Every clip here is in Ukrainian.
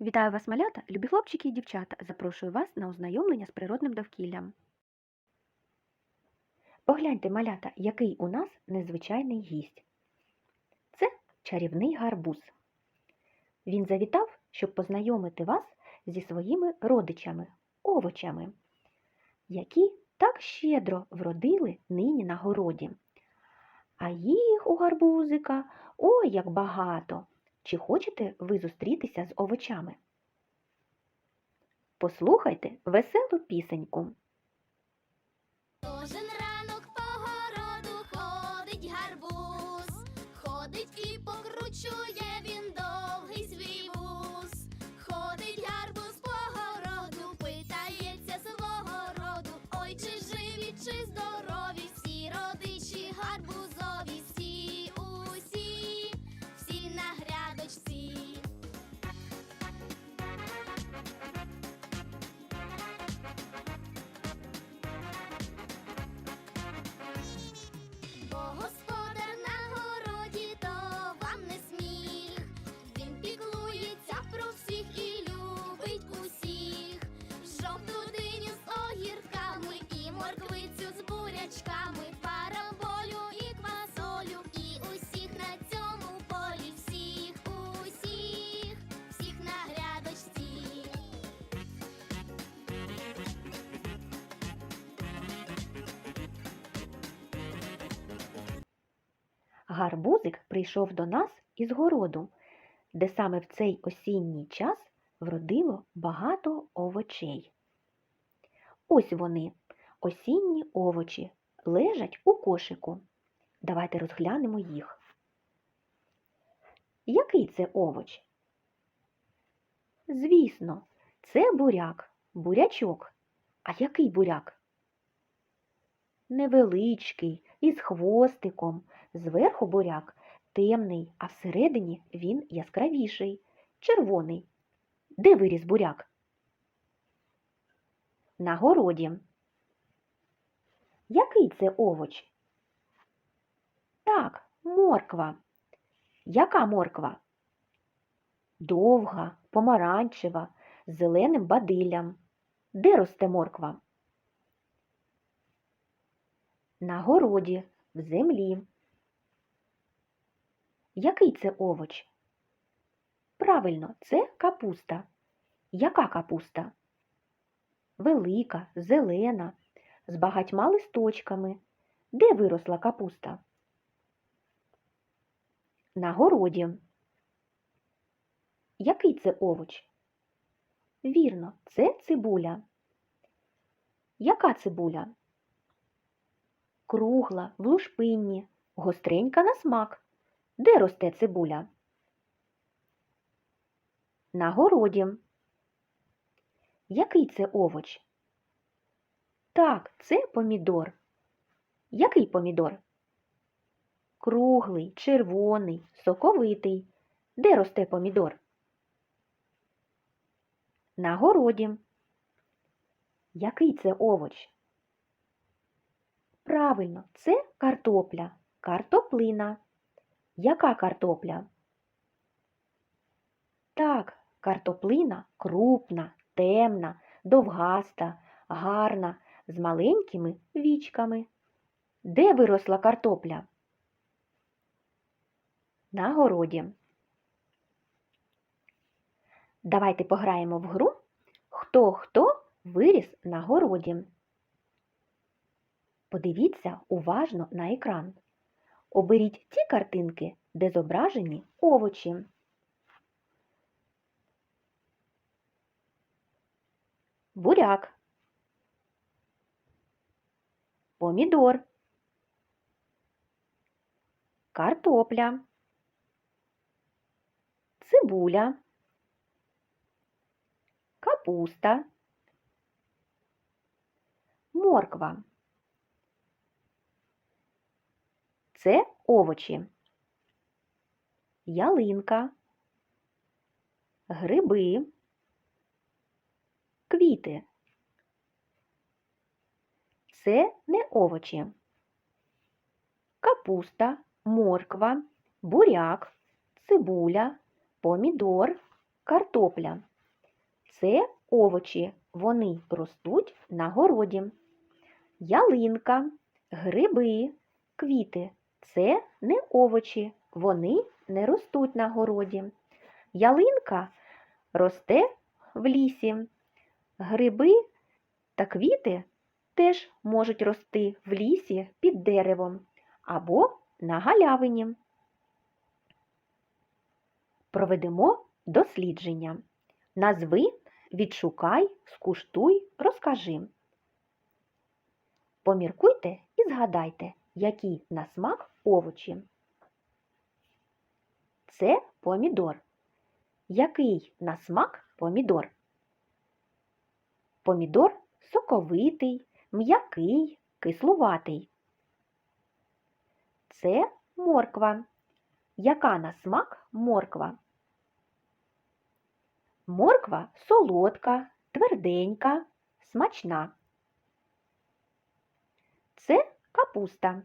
Вітаю вас, малята, любі хлопчики і дівчата. Запрошую вас на ознайомлення з природним довкіллям. Погляньте, малята, який у нас незвичайний гість. Це чарівний гарбуз. Він завітав, щоб познайомити вас зі своїми родичами, овочами, які так щедро вродили нині на городі. А їх у гарбузика ой як багато. Чи хочете ви зустрітися з овочами? Послухайте веселу пісеньку. Гарбузик прийшов до нас із городу, де саме в цей осінній час вродило багато овочей. Ось вони, осінні овочі, лежать у кошику. Давайте розглянемо їх. Який це овоч? Звісно, це буряк, бурячок. А який буряк? Невеличкий, із хвостиком. Зверху буряк темний, а всередині він яскравіший, червоний. Де виріс буряк? На городі. Який це овоч? Так, морква. Яка морква? Довга, помаранчева, з зеленим бадиллям. Де росте морква? На городі, в землі. Який це овоч? Правильно, це капуста. Яка капуста? Велика, зелена, з багатьма листочками. Де виросла капуста? На городі. Який це овоч? Вірно, це цибуля. Яка цибуля? Кругла, в лушпинні, гостренька на смак. Де росте цибуля? На городі. Який це овоч? Так, це помідор. Який помідор? Круглий, червоний, соковитий. Де росте помідор? На городі. Який це овоч? Правильно, це картопля, картоплина. Яка картопля? Так, картоплина крупна, темна, довгаста, гарна, з маленькими вічками. Де виросла картопля? На городі. Давайте пограємо в гру Хто хто виріс на городі. Подивіться уважно на екран. Оберіть ті картинки, де зображені овочі. Буряк. Помідор. Картопля. Цибуля. Капуста. Морква. Це овочі. Ялинка, гриби, квіти. Це не овочі. Капуста, морква, буряк, цибуля, помідор, картопля. Це овочі, вони ростуть на городі. Ялинка, гриби, квіти це не овочі, вони не ростуть на городі. Ялинка росте в лісі. Гриби та квіти теж можуть рости в лісі під деревом або на галявині. Проведемо дослідження. Назви, відшукай, скуштуй, розкажи. Поміркуйте і згадайте, які на смак овочі. Це помідор. Який на смак помідор? Помідор соковитий, м'який, кислуватий. Це морква. Яка на смак морква? Морква солодка, тверденька, смачна. Це капуста.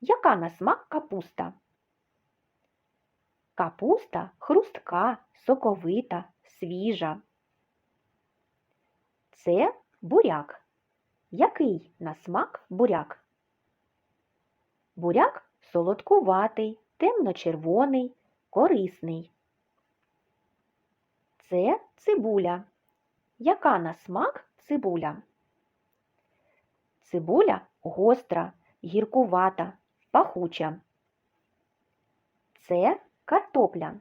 Яка на смак капуста? Капуста хрустка, соковита, свіжа. Це буряк. Який на смак буряк? Буряк солодкуватий, темно-червоний, корисний. Це цибуля. Яка на смак цибуля? Цибуля гостра, гіркувата, пахуча. Це картопля.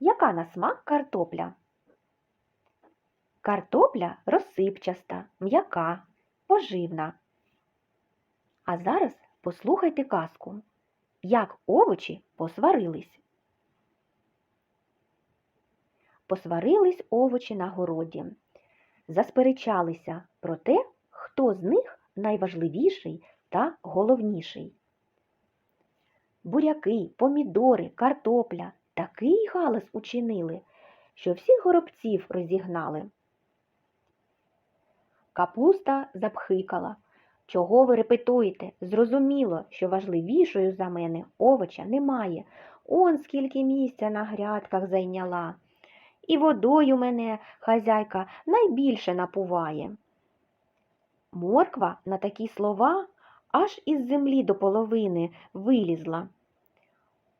Яка на смак картопля? Картопля розсипчаста, м'яка, поживна. А зараз послухайте казку, як овочі посварились. Посварились овочі на городі, засперечалися про те, хто з них найважливіший та головніший. Буряки, помідори, картопля такий галас учинили, що всіх горобців розігнали. Капуста запхикала. Чого ви репетуєте? Зрозуміло, що важливішою за мене овоча немає. Он скільки місця на грядках зайняла. І водою мене хазяйка найбільше напуває. Морква на такі слова аж із землі до половини вилізла.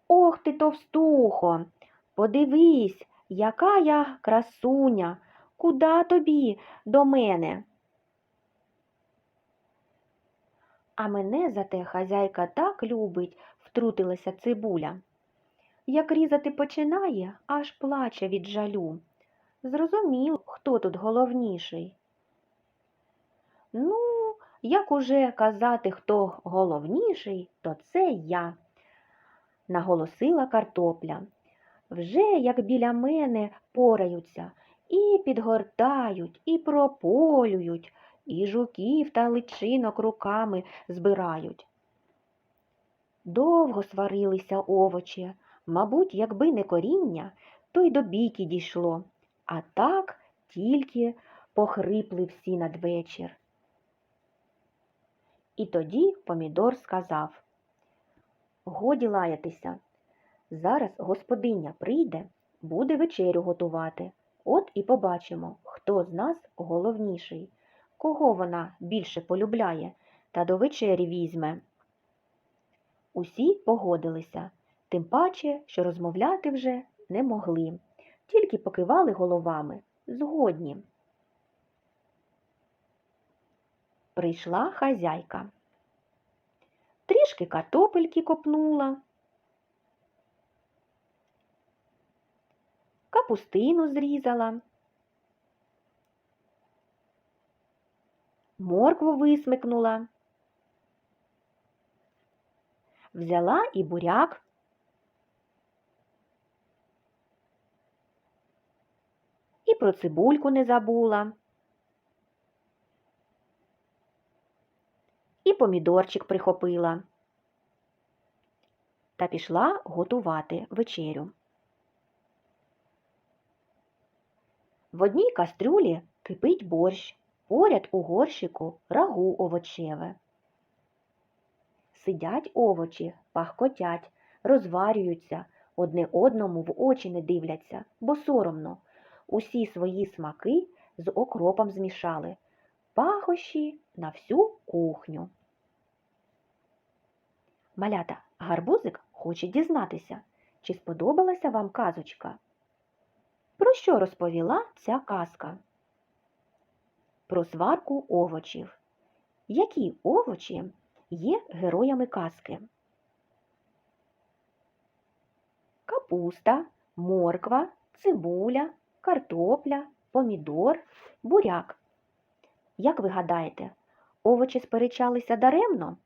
Ох ти, товстухо, подивись, яка я красуня, куда тобі до мене? А мене зате хазяйка так любить, втрутилася цибуля. Як різати починає, аж плаче від жалю. Зрозумів, хто тут головніший. Ну, як уже казати, хто головніший, то це я, наголосила картопля. Вже як біля мене пораються, і підгортають, і прополюють, і жуків та личинок руками збирають. Довго сварилися овочі, мабуть, якби не коріння, то й до бійки дійшло, а так тільки похрипли всі надвечір. І тоді помідор сказав Годі лаятися. Зараз господиня прийде, буде вечерю готувати. От і побачимо, хто з нас головніший, кого вона більше полюбляє та до вечері візьме. Усі погодилися, тим паче, що розмовляти вже не могли, тільки покивали головами згодні. Прийшла хазяйка. Трішки картопельки копнула, капустину зрізала, моркву висмикнула, взяла і буряк, і про цибульку не забула. І помідорчик прихопила та пішла готувати вечерю. В одній кастрюлі кипить борщ, поряд у горщику рагу овочеве. Сидять овочі, пахкотять, розварюються, одне одному в очі не дивляться, бо соромно. усі свої смаки з окропом змішали, пахощі на всю кухню. Малята, гарбузик хоче дізнатися, чи сподобалася вам казочка? Про що розповіла ця казка? Про сварку овочів. Які овочі є героями казки? Капуста, морква, цибуля, картопля, помідор, буряк. Як ви гадаєте, овочі сперечалися даремно?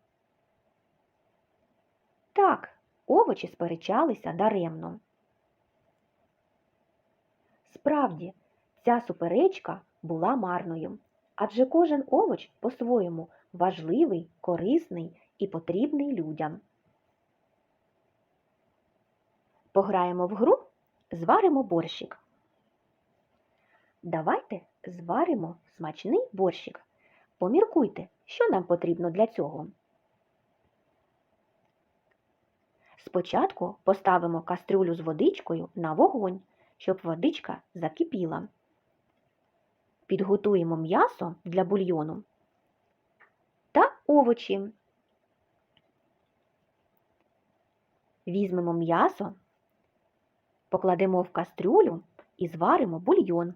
Так, овочі сперечалися даремно. Справді, ця суперечка була марною, адже кожен овоч по-своєму важливий, корисний і потрібний людям. Пограємо в гру, зваримо борщик. Давайте зваримо смачний борщик. Поміркуйте, що нам потрібно для цього. Спочатку поставимо кастрюлю з водичкою на вогонь, щоб водичка закипіла. Підготуємо м'ясо для бульйону та овочі. Візьмемо м'ясо, покладемо в кастрюлю і зваримо бульйон.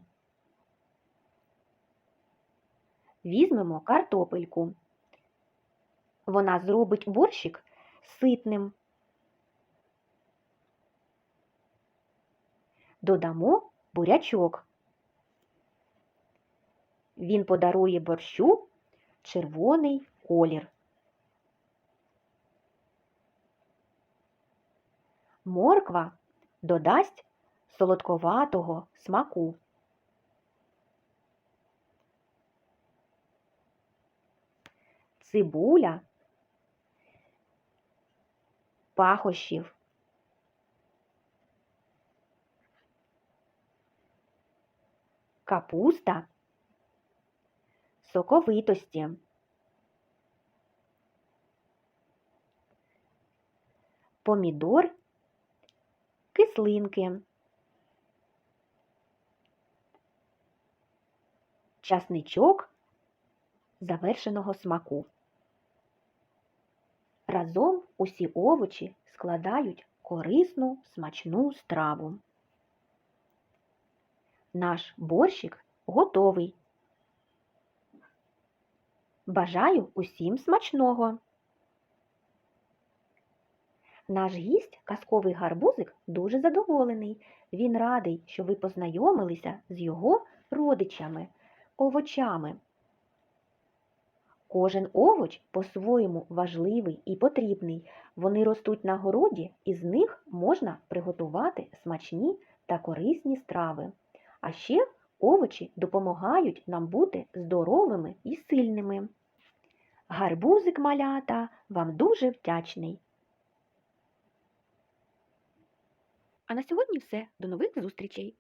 Візьмемо картопельку. Вона зробить борщик ситним. Додамо бурячок. Він подарує борщу червоний колір. Морква додасть солодковатого смаку. Цибуля пахощів. Капуста соковитості. Помідор кислинки. Часничок завершеного смаку. Разом усі овочі складають корисну смачну страву. Наш борщик готовий. Бажаю усім смачного! Наш гість, казковий гарбузик, дуже задоволений. Він радий, що ви познайомилися з його родичами, овочами. Кожен овоч по-своєму важливий і потрібний. Вони ростуть на городі, і з них можна приготувати смачні та корисні страви. А ще овочі допомагають нам бути здоровими і сильними. Гарбузик малята вам дуже вдячний. А на сьогодні все. До нових зустрічей!